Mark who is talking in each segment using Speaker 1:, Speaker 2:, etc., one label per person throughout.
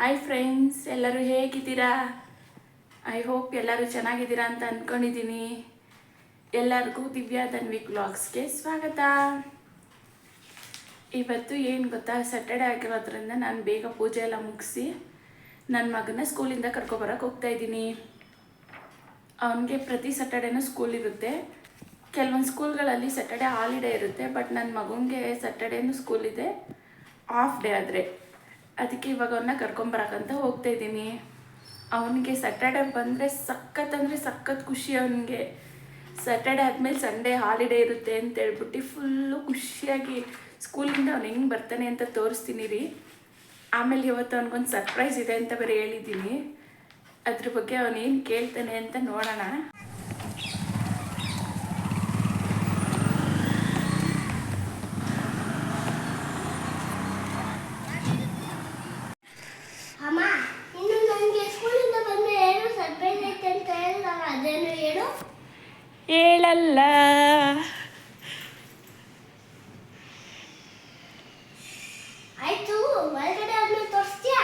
Speaker 1: Hi friends ಎಲ್ಲರೂ ಹೇಗಿದ್ದೀರಾ? I hope ಎಲ್ಲರೂ ಚೆನ್ನಾಗಿದ್ದೀರಾ ಅಂತ ಅಂದ್ಕೊಂಡಿದ್ದೀನಿ ಎಲ್ಲರಿಗೂ ದಿವ್ಯಾ ಧನ್ವಿ ಬ್ಲಾಗ್ಸ್ಗೆ ಸ್ವಾಗತ. ಇವತ್ತು ಏನು ಗೊತ್ತಾ? ಸ್ಯಾಟರ್ಡೆ ಆಗಿರೋದ್ರಿಂದ ನಾನು ಬೇಗ ಪೂಜೆ ಎಲ್ಲ ಮುಗಿಸಿ ನನ್ನ ಮಗನ ಸ್ಕೂಲಿಂದ ಕರ್ಕೊಬರಕ್ಕೆ ಹೋಗ್ತಾ ಇದ್ದೀನಿ. ಅವನಿಗೆ ಪ್ರತಿ ಸ್ಯಾಟರ್ಡೇನೂ ಸ್ಕೂಲ್ ಇರುತ್ತೆ. ಕೆಲವೊಂದು ಸ್ಕೂಲ್ಗಳಲ್ಲಿ ಸ್ಯಾಟರ್ಡೆ ಹಾಲಿಡೇ ಇರುತ್ತೆ ಬಟ್ ನನ್ನ ಮಗನಿಗೆ ಸ್ಯಾಟರ್ಡೇನೂ ಸ್ಕೂಲ್ ಇದೆ. ಆಫ್ ಡೇ ಆದರೆ. ಅದಕ್ಕೆ ಇವಾಗ ಅವನ್ನ ಕರ್ಕೊಂಬರಕ್ಕಂತ ಹೋಗ್ತಾ ಇದ್ದೀನಿ. ಅವನಿಗೆ ಸ್ಯಾಟರ್ಡೆ ಬಂದರೆ ಸಖತ್ ಅಂದರೆ ಸಖತ್ ಖುಷಿ ಅವನಿಗೆ. ಸ್ಯಾಟರ್ಡೆ ಆದಮೇಲೆ ಸಂಡೇ ಹಾಲಿಡೇ ಇರುತ್ತೆ ಅಂತ ಹೇಳ್ಬಿಟ್ಟು ಫುಲ್ಲು ಖುಷಿಯಾಗಿ ಸ್ಕೂಲಿಂದ ಅವ್ನು ಹೆಂಗೆ ಬರ್ತಾನೆ ಅಂತ ತೋರಿಸ್ತೀನಿ ರೀ. ಆಮೇಲೆ ಇವತ್ತು ಅವನಿಗೊಂದು ಸರ್ಪ್ರೈಸ್ ಇದೆ ಅಂತ ಬೇರೆ ಹೇಳಿದ್ದೀನಿ. ಅದ್ರ ಬಗ್ಗೆ ಅವನೇನು ಕೇಳ್ತಾನೆ ಅಂತ ನೋಡೋಣ
Speaker 2: ಅಮ್ಮ ಇನ್ನು ನನಗೆ ಸ್ಕೂಲಿಂದ ಬಂದು ಏನು ಸರ್ಪ್ರೈಸ್ ಐತೆ ಅಂತ ಹೇಳಿದಾಗ ಅದೇನು ಹೇಳು
Speaker 1: ಹೇಳಲ್ಲ
Speaker 2: ಆಯ್ತು ಒಳಗಡೆ ಆದ್ಮೇಲೆ ತೋರಿಸ್ತೀಯಾ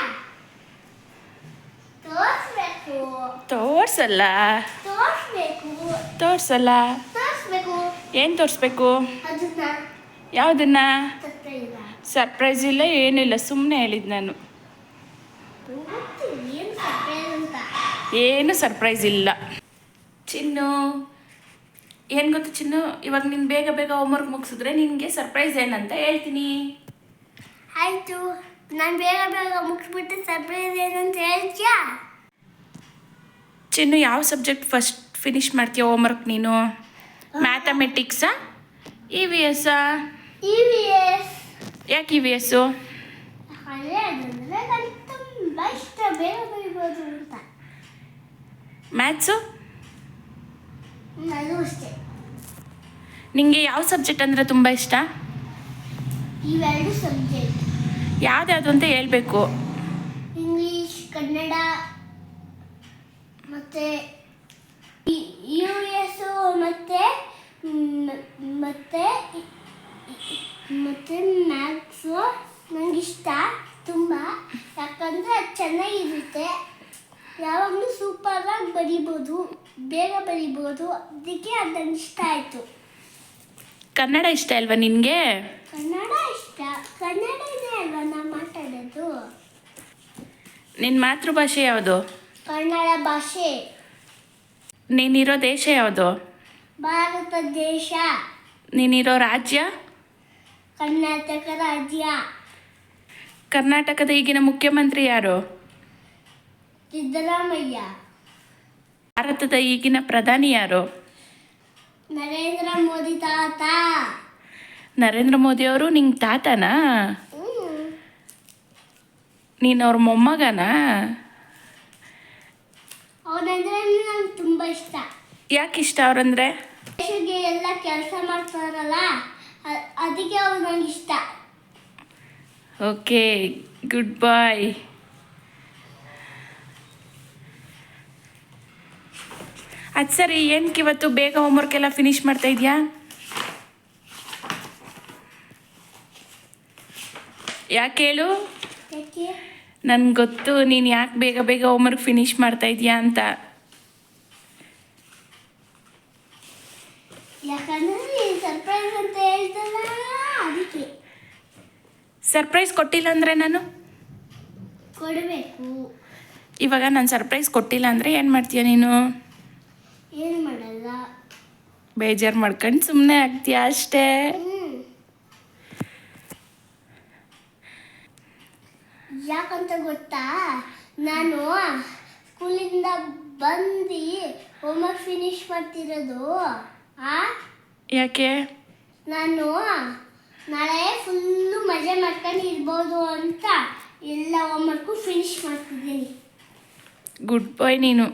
Speaker 2: ತೋರಿಸ್ಬೇಕು
Speaker 1: ತೋರ್ಸಲ್ಲ? ತೋರ್ಸಲ್ಲ? ಏನು ತೋರಿಸ್ಬೇಕು? ಯಾವುದನ್ನ?
Speaker 2: ಸರ್ಪ್ರೈಸ್
Speaker 1: ಇಲ್ಲ ಏನಿಲ್ಲ ಸುಮ್ಮನೆ ಹೇಳಿದ್ದು ನಾನು.
Speaker 2: ಏನು ಸರ್ಪ್ರೈಸ್
Speaker 1: ಇಲ್ಲ. ಚಿನ್ನು ಏನು ಗೊತ್ತು ಚಿನ್ನು? ಇವಾಗ ನೀನು ಬೇಗ ಬೇಗ ಹೋಮ್ವರ್ಕ್ ಮುಗಿಸಿದ್ರೆ ನಿನಗೆ ಸರ್ಪ್ರೈಸ್ ಏನಂತ ಹೇಳ್ತೀನಿ.
Speaker 2: ಆಯಿತು. ನಾನು ಬೇಗ ಬೇಗ ಮುಗಿಸ್ಬಿಟ್ಟು ಸರ್ಪ್ರೈಸ್ ಏನಂತ ಹೇಳ್ತೀಯಾ?
Speaker 1: ಚಿನ್ನು ಯಾವ ಸಬ್ಜೆಕ್ಟ್ ಫಸ್ಟ್ ಫಿನಿಶ್ ಮಾಡ್ತೀಯ ಹೋಮ್ವರ್ಕ್ ನೀನು? ಮ್ಯಾಥಮೆಟಿಕ್ಸಾ ಇ ವಿ ಎಸ್ಸಾ ಯಾಕೆ ಇ ವಿ ಎಸ್ಸು ಮ್ಯಾಥ್ಸು ನಿಂಗೆ ಯಾವ ಸಬ್ಜೆಕ್ಟ್ ಅಂದರೆ ತುಂಬ ಇಷ್ಟ? ಯಾವ್ದು ಅಂತ ಹೇಳ್ಬೇಕು?
Speaker 2: ಇಂಗ್ಲೀಷ್ ಕನ್ನಡ ಮತ್ತು ಯು ಎಸ್ ಮತ್ತೆ ಮತ್ತೆ ಮತ್ತೆ ಮ್ಯಾಥ್ಸು ಇಷ್ಟ ತುಂಬ. ಯಾಕಂದರೆ ಅದು ಚೆನ್ನಾಗಿರುತ್ತೆ. ಯಾವಾಗಲೂ ಸೂಪರಾಗಿ ಬರಿಬೋದು. ಬೇಗ ಬರಿಬೋದು. ಅದಕ್ಕೆ ಅದು ನನಗೆ ಇಷ್ಟ ಆಯಿತು.
Speaker 1: ಕನ್ನಡ ಇಷ್ಟ ಅಲ್ವಾ ನಿನಗೆ?
Speaker 2: ಕನ್ನಡ ಇಷ್ಟ. ಕನ್ನಡ ಇದೆ ಅಲ್ವಾ ನಾನು ಮಾತಾಡೋದು?
Speaker 1: ನಿನ್ನ ಮಾತೃಭಾಷೆ ಯಾವುದು?
Speaker 2: ಕನ್ನಡ ಭಾಷೆ.
Speaker 1: ನೀನಿರೋ ದೇಶ ಯಾವುದು?
Speaker 2: ಭಾರತ ದೇಶ.
Speaker 1: ನೀನಿರೋ ರಾಜ್ಯ?
Speaker 2: ಕರ್ನಾಟಕ ರಾಜ್ಯ.
Speaker 1: ಕರ್ನಾಟಕದ ಈಗಿನ ಮುಖ್ಯಮಂತ್ರಿ ಯಾರು?
Speaker 2: ಸಿದ್ದರಾಮಯ್ಯ.
Speaker 1: ಭಾರತದ ಈಗಿನ ಪ್ರಧಾನಿ ಯಾರು?
Speaker 2: ನರೇಂದ್ರ ಮೋದಿ ತಾತ.
Speaker 1: ನರೇಂದ್ರ ಮೋದಿ ಅವರು ನಿಂಗೆ ತಾತನಾ. ನೀನು ಅವ್ರ ಮೊಮ್ಮಗನಾ
Speaker 2: ಅವ್ರಂದ್ರೆ ನಂಗೆ ತುಂಬ ಇಷ್ಟ.
Speaker 1: ಯಾಕೆ ಇಷ್ಟ ಅವ್ರಂದ್ರೆ?
Speaker 2: ದೇಶಕ್ಕೆ ಎಲ್ಲ ಕೆಲಸ ಮಾಡ್ತಾರಲ್ಲ ಅ- ಅದಕ್ಕೆ ಅವ್ರು ನಂಗೆ ಇಷ್ಟ.
Speaker 1: Okay good boy. ಅದು ಸರಿ ಏನಕ್ಕೆ ಇವತ್ತು ಬೇಗ ಹೋಮ್ವರ್ಕ್ ಎಲ್ಲ ಫಿನಿಶ್ ಮಾಡ್ತಾ ಇದೆಯಾ? ಯಾಕೆ ಹೇಳು?
Speaker 2: ಯಾಕೆ?
Speaker 1: ನನ್ಗೆ ಗೊತ್ತು ನೀನು ಯಾಕೆ ಬೇಗ ಬೇಗ ಹೋಮ್ವರ್ಕ್ ಫಿನಿಶ್ ಮಾಡ್ತಾ ಇದೀಯಾ ಅಂತ.
Speaker 2: ಯಾಕಂದ್ರೆ ಸರ್ಪ್ರೈಸ್ ಅಂತ ಹೇಳ್ತಲ್ಲ ಅದಕ್ಕೆ
Speaker 1: ಸರ್ಪ್ರೈಸ್ ಕೊಟ್ಟಿಲ್ಲ ಅಂದರೆ ನಾನು?
Speaker 2: ಕೊಡಬೇಕು.
Speaker 1: ಇವಾಗ ನಾನು ಸರ್ಪ್ರೈಸ್ ಕೊಟ್ಟಿಲ್ಲ ಅಂದರೆ ಏನು ಮಾಡ್ತೀಯ ನೀನು?
Speaker 2: ಏನು ಮಾಡಲ್ಲ.
Speaker 1: ಬೇಜಾರು ಮಾಡ್ಕೊಂಡು ಸುಮ್ಮನೆ ಆಗ್ತೀಯ ಅಷ್ಟೇ.
Speaker 2: ಯಾಕಂತ ಗೊತ್ತಾ? ನಾನು ಸ್ಕೂಲಿಂದ ಬಂದು ಹೋಮ್ವರ್ಕ್ ಫಿನಿಶ್ ಮಾಡ್ತಿರೋದು.
Speaker 1: ಯಾಕೆ?
Speaker 2: ನಾನು ನಾಳೆ ಫುಲ್ಲು ಮಜಾ ಮಾಡ್ಕೊಂಡು ಇರ್ಬೋದು ಅಂತ ಎಲ್ಲ ಹೋಮ್ವರ್ಕು ಫಿನಿಶ್ ಮಾಡ್ತಿದ್ದೀನಿ.
Speaker 1: ಗುಡ್ ಬಾಯ್ ನೀನು.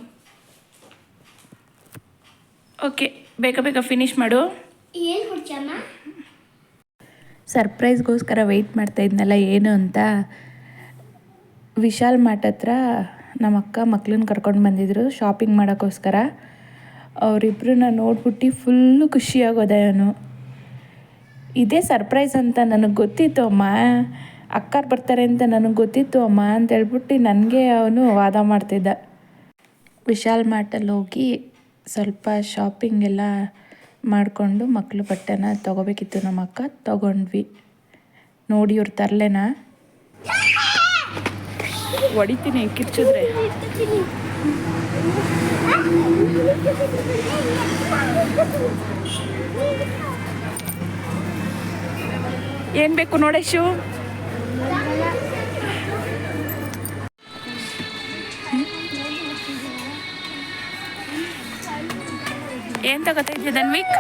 Speaker 1: ಓಕೆ ಬೇಗ ಬೇಗ ಫಿನಿಶ್ ಮಾಡು.
Speaker 2: ಏನು ಕೊಡ್ತಮ್ಮ
Speaker 1: ಸರ್ಪ್ರೈಸ್ಗೋಸ್ಕರ ವೆಯ್ಟ್ ಮಾಡ್ತಾ ಇದ್ನಲ್ಲ ಏನು ಅಂತ? ವಿಶಾಲ್ ಮಾಟ್ ಹತ್ರ ನಮ್ಮ ಅಕ್ಕ ಮಕ್ಳನ್ನ ಕರ್ಕೊಂಡು ಬಂದಿದ್ರು ಶಾಪಿಂಗ್ ಮಾಡೋಕ್ಕೋಸ್ಕರ. ಅವರಿಬ್ಬರನ್ನ ನೋಡ್ಬಿಟ್ಟು ಫುಲ್ಲು ಖುಷಿಯಾಗೋದೆ ನಾನು ಇದೇ ಸರ್ಪ್ರೈಸ್ ಅಂತ ನನಗೆ ಗೊತ್ತಿತ್ತು ಅಮ್ಮ. ಅಕ್ಕಾರು ಬರ್ತಾರೆ ಅಂತ ನನಗೆ ಗೊತ್ತಿತ್ತು ಅಮ್ಮ ಅಂತ ಹೇಳ್ಬಿಟ್ಟು ನನಗೆ ಅವನು ವಾದ ಮಾಡ್ತಿದ್ದ. ವಿಶಾಲ್ ಮಾರ್ಟಲ್ಲಿ ಹೋಗಿ ಸ್ವಲ್ಪ ಶಾಪಿಂಗ್ ಎಲ್ಲ ಮಾಡಿಕೊಂಡು ಮಕ್ಕಳು ಬಟ್ಟೆನ ತೊಗೋಬೇಕಿತ್ತು ನಮ್ಮ ಅಕ್ಕ, ತೊಗೊಂಡ್ವಿ. ನೋಡಿ ಇವ್ರು ತರಲೆನಾ. ಹೊಡಿತೀನಿ ಕಿರ್ಚಿದ್ರೆ. ಏನು ಬೇಕು ನೋಡೇಶು ಏನ್ ತಗೋತಾ ಇದ್ಯಾ ಧನ್ವಿಕ್?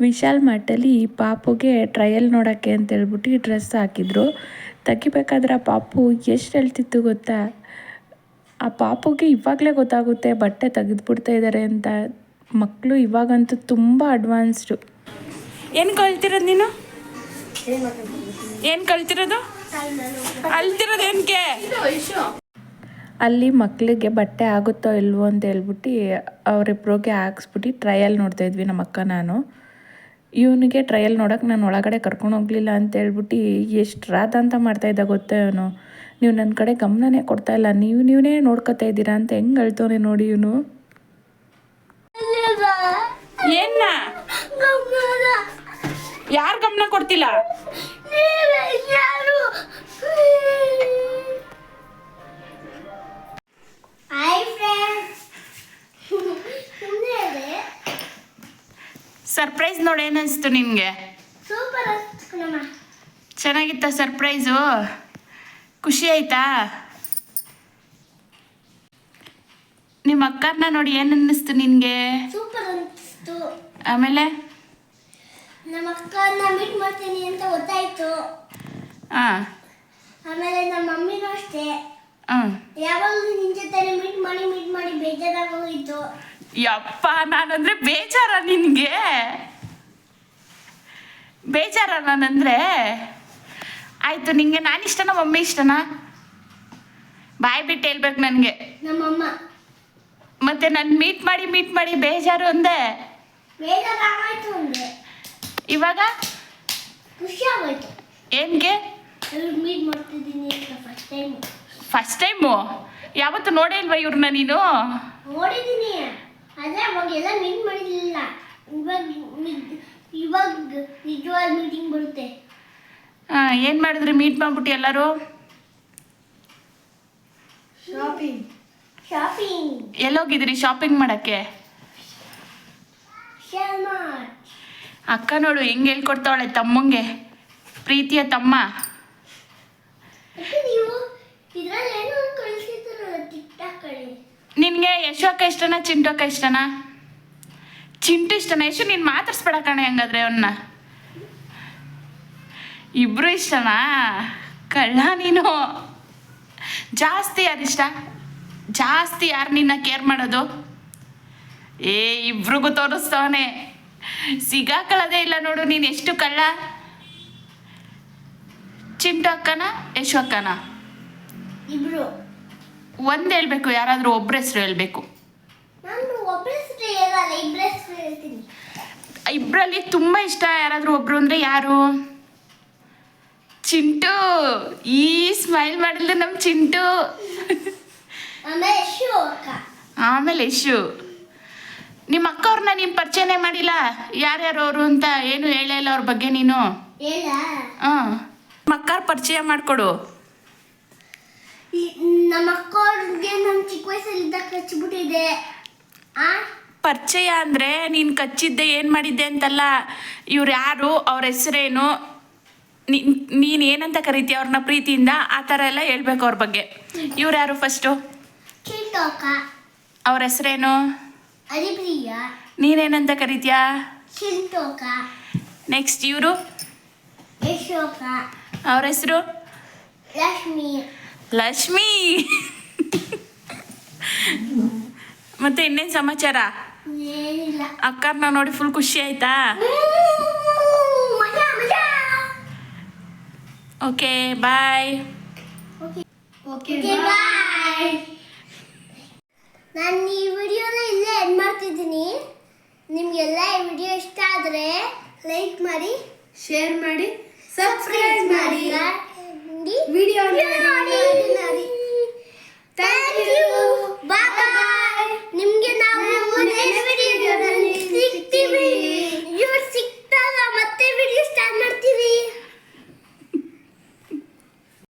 Speaker 1: ವಿಶಾಲ್ ಮಾರ್ಟಲ್ಲಿ ಪಾಪುಗೆ ಟ್ರಯಲ್ ನೋಡೋಕ್ಕೆ ಅಂತ ಹೇಳ್ಬಿಟ್ಟು ಡ್ರೆಸ್ ಹಾಕಿದ್ರು. ತೆಗಿಬೇಕಾದ್ರೆ ಆ ಪಾಪು ಎಷ್ಟು ಹೇಳ್ತಿತ್ತು ಗೊತ್ತಾ? ಆ ಪಾಪುಗೆ ಇವಾಗಲೇ ಗೊತ್ತಾಗುತ್ತೆ ಬಟ್ಟೆ ತೆಗೆದುಬಿಡ್ತಾ ಇದ್ದಾರೆ ಅಂತ. ಮಕ್ಕಳು ಇವಾಗಂತೂ ತುಂಬ ಅಡ್ವಾನ್ಸ್ಡು ಏನು ಕಳ್ತಿರೋದು ನೀನು? ಏನು ಕಳ್ತಿರೋದು ಅಲ್ತಿರೋದು ಏನಕ್ಕೆ ಅಲ್ಲಿ ಮಕ್ಕಳಿಗೆ ಬಟ್ಟೆ ಆಗುತ್ತೋ ಇಲ್ವೋ ಅಂತ ಹೇಳ್ಬಿಟ್ಟು ಅವರಿಬ್ರಿಗೆ ಹಾಕ್ಸ್ಬಿಟ್ಟು ಟ್ರಯಲ್ ನೋಡ್ತಾ ಇದ್ವಿ ನಮ್ಮ ಅಕ್ಕ ನಾನು. ಇವನಿಗೆ ಟ್ರಯಲ್ ನೋಡೋಕೆ ನಾನು ಒಳಗಡೆ ಕರ್ಕೊಂಡು ಹೋಗಲಿಲ್ಲ ಅಂತ ಹೇಳ್ಬಿಟ್ಟು ಎಷ್ಟು ರಾತ ಅಂತ ಮಾಡ್ತಾ ಇದ್ದ ಗೊತ್ತಾ ಇವನು ನೀವು ನನ್ನ ಕಡೆ ಗಮನನೇ ಕೊಡ್ತಾ ಇಲ್ಲ. ನೀವು ನೀವೇ ನೋಡ್ಕೊತಾ ಇದ್ದೀರಾ ಅಂತ ಹೆಂಗೆ ಅಳ್ತವನೆ ನೋಡಿ ಇವನು? ಏನ ಯಾರು ಗಮನ ಕೊಡ್ತಿಲ್ಲ?
Speaker 2: ಹಾಯ್ ಫ್ರೆಂಡ್ಸ್ ಸುಮ್ಮನೆ ಇದೆ
Speaker 1: ಸರ್ಪ್ರೈಸ್ ನೋಡಿ ಏನಿಸ್ತು ನಿನಗೆ
Speaker 2: ಸೂಪರ್
Speaker 1: ಚೆನ್ನಾಗಿತ್ತ ಸರ್ಪ್ರೈಸು ಖುಷಿ ಆಯ್ತಾ? ನಿಮ್ಮ ಅಕ್ಕನ ನೋಡಿ ಏನು ಅನ್ನಿಸ್ತು ನಿನಗೆ?
Speaker 2: ಸೂಪರ್ ಅನಿಸ್ತು.
Speaker 1: ಆಮೇಲೆ?
Speaker 2: ನಮ್ಮ ಅಕ್ಕನ ಮೀಟ್ ಮಾಡ್ತೀನಿ ಅಂತ ಗೊತ್ತಾಯ್ತು.
Speaker 1: ಹಾಂ
Speaker 2: ಆಮೇಲೆ ನಮ್ಮ ಮಮ್ಮಿನೂ ಅಷ್ಟೇ.
Speaker 1: ಹಾಂ
Speaker 2: ಯಾವಾಗಲೂ ನಿನ್ನ ಜೊತೆ ಮೀಟ್ ಮಾಡಿ ಮೀಟ್ ಮಾಡಿ ಬೇಜಾರಾಗೋಗಿತ್ತು
Speaker 1: ಯಪ್ಪ ನಾನಂದ್ರೆ ಬೇಜಾರ ನಿನಗೆ. ಬೇಜಾರ ನಾನಂದ್ರೆ ಆಯಿತು ನಿಂಗೆ ನಾನು ಇಷ್ಟನಾ ಮಮ್ಮಿ ಇಷ್ಟನಾ? ಬಾಯ್ ಬಿಟ್ಟು ಹೇಳ್ಬೇಕು ನನಗೆ.
Speaker 2: ನಮ್ಮಮ್ಮ.
Speaker 1: ಮತ್ತೆ ನಾನು ಮೀಟ್ ಮಾಡಿ ಮೀಟ್ ಮಾಡಿ ಬೇಜಾರು ಅಂದೆ ಇವಾಗ? ಏನ್ಗೆ?
Speaker 2: ಫಸ್ಟ್ ಟೈಮ್
Speaker 1: ಯಾವತ್ತು ನೋಡೇ ಇಲ್ವಾ ಇವ್ರನ್ನ ನೀನು?
Speaker 2: ಆದರೆ ಅವಾಗೆಲ್ಲ ಮೀಟ್ ಮಾಡಿರಲಿಲ್ಲ. ಇವಾಗ ಇವಾಗ ನಿಜವಾದ ಮೀಟಿಂಗ್ ಬರುತ್ತೆ.
Speaker 1: ಏನು ಮಾಡಿದ್ರಿ? ಮೀಟ್ ಮಾಡ್ಬಿಟ್ಟು ಎಲ್ಲರೂ?
Speaker 2: ಶಾಪಿಂಗ್ ಶಾಪಿಂಗ್
Speaker 1: ಎಲ್ಲೋಗಿದ್ರಿ ಶಾಪಿಂಗ್ ಮಾಡೋಕ್ಕೆ? ಅಕ್ಕ ನೋಡು ಹೆಂಗೆ ಹೇಳ್ಕೊಡ್ತಾವಳೆ ತಮ್ಮಂಗೆ. ಪ್ರೀತಿಯ ತಮ್ಮ
Speaker 2: ಮತ್ತೆ ನೀವು ಇದ್ರಲ್ಲಿ ಏನೋ ಒಂದು ಕಳಿಸಿದ್ರಲ್ಲ ಟಿಕ್ ಟಾಕ್ ಕಳಿ
Speaker 1: ನಿನಗೆ ಯಶೋಕ ಇಷ್ಟನಾ, ಚಿಂಟೋಕ ಇಷ್ಟನಾ? ಚಿಂಟು ಇಷ್ಟನಾ? ಯಶು, ನೀನು ಮಾತಾಡ್ಸ್ಬೇಡ ಕಣೆ ಹಂಗಾದ್ರೆ ಅವನ್ನ ಇಬ್ರು ಇಷ್ಟನಾ? ಕಳ್ಳ ನೀನು. ಜಾಸ್ತಿ ಯಾರಿಷ್ಟ ಜಾಸ್ತಿ ಯಾರು ನಿನ್ನ ಕೇರ್ ಮಾಡೋದು? ಏ, ಇಬ್ರಿಗೂ ತೋರಿಸ್ತವನೆ. ಸಿಗಾಕೊಳ್ಳೋದೇ ಇಲ್ಲ ನೋಡು, ನೀನು ಎಷ್ಟು ಕಳ್ಳ? ಚಿಂಟು ಅಕ್ಕನ, ಯಶು ಅಕ್ಕನ?
Speaker 2: ಇಬ್ರು.
Speaker 1: ಒಂದು ಹೇಳ್ಬೇಕು ಯಾರಾದರೂ ಒಬ್ಬರ ಹೆಸರು ಹೇಳ್ಬೇಕು.
Speaker 2: ಒಬ್ಬರ
Speaker 1: ಇಬ್ಬರಲ್ಲಿ ತುಂಬ ಇಷ್ಟ ಯಾರಾದರೂ ಒಬ್ರು ಅಂದರೆ ಯಾರು? ಚಿಂಟು. ಈ ಸ್ಮೈಲ್ ಮಾಡಿದ್ರೆ ನಮ್ಮ ಚಿಂಟು.
Speaker 2: ಆಮೇಲೆ ಯಶು ಅಕ್ಕ.
Speaker 1: ಆಮೇಲೆ ನೀನ್ ನಿಮ್ಮ ಅಕ್ಕವ್ರನ್ನ ನೀನು ಪರಿಚಯನೇ ಮಾಡಿಲ್ಲ? ಯಾರ್ಯಾರು ಅವರು ಅಂತ ಏನು ಹೇಳೇ ಇಲ್ಲ ಅವ್ರ ಬಗ್ಗೆ ನೀನು?
Speaker 2: ಹ್ಮ್
Speaker 1: ಹಾಂ. ನಿಮ್ಮ ಪರಿಚಯ ಮಾಡಿಕೊಡು.
Speaker 2: ನಮ್ಮ ಅಕ್ಕವ್ರಿಗೆ ನಮ್ಮ ಚಿಕ್ಕ ವಯಸ್ಸಲ್ಲಿದ್ದ ಕಚ್ಚಿಬಿಟ್ಟಿದೆ. ಆ?
Speaker 1: ಪರಿಚಯ ಅಂದರೆ ನೀನು ಕಚ್ಚಿದ್ದೆ ಏನು ಮಾಡಿದ್ದೆ ಅಂತಲ್ಲ ಇವ್ರು ಯಾರು ಅವ್ರ ಹೆಸರೇನು ನೀನು ಏನಂತ ಕರಿತೀಯ ಅವ್ರನ್ನ ಪ್ರೀತಿಯಿಂದ ಆ ಥರ ಎಲ್ಲ ಹೇಳ್ಬೇಕು ಅವ್ರ ಬಗ್ಗೆ. ಇವ್ರು ಯಾರು ಫಸ್ಟು?
Speaker 2: ಅಕ್ಕ.
Speaker 1: ಅವ್ರ ಹೆಸರೇನು?
Speaker 2: ಹರಿಪ್ರಿಯ.
Speaker 1: ನೀನೇನಂತ ಕರಿತೀಯಾ? ನೆಕ್ಸ್ಟ್ ಇವರು?
Speaker 2: ಅಕ್ಕ.
Speaker 1: ಅವ್ರ ಹೆಸರು?
Speaker 2: ಲಕ್ಷ್ಮಿ.
Speaker 1: ಲಕ್ಷ್ಮಿ. ಮತ್ತೆ ಇನ್ನೇನು ಸಮಾಚಾರ?
Speaker 2: ಅಕ್ಕ
Speaker 1: ನಾವು ನೋಡಿ ಫುಲ್ ಖುಷಿ ಆಯ್ತಾ?
Speaker 2: ಮಜಾ ಮಜಾ.
Speaker 1: ಓಕೆ ಬಾಯ್
Speaker 2: ಓಕೆ ಬಾಯ್ ನಾನು ಈ ವಿಡಿಯೋನ ಇಲ್ಲೇ ಎಂಡ್ ಮಾಡ್ತಿದ್ದೀನಿ. ನಿಮಗೆಲ್ಲ ಈ ವಿಡಿಯೋ ಇಷ್ಟ ಆದರೆ ಲೈಕ್ ಮಾಡಿ
Speaker 3: ಶೇರ್ ಮಾಡಿ ಸಬ್ಸ್ಕ್ರೈಬ್ ಮಾಡಿ.
Speaker 2: ನೋಡಿ
Speaker 3: ವಿಡಿಯೋ
Speaker 2: ನೋಡಿ ಥ್ಯಾಂಕ್ ಯು ಬಾಯ್ ನಿಮಗೆ ನಾವು ನೆಕ್ಸ್ಟ್ ವಿಡಿಯೋದಲ್ಲಿ ಸಿಗ್ತೀವಿ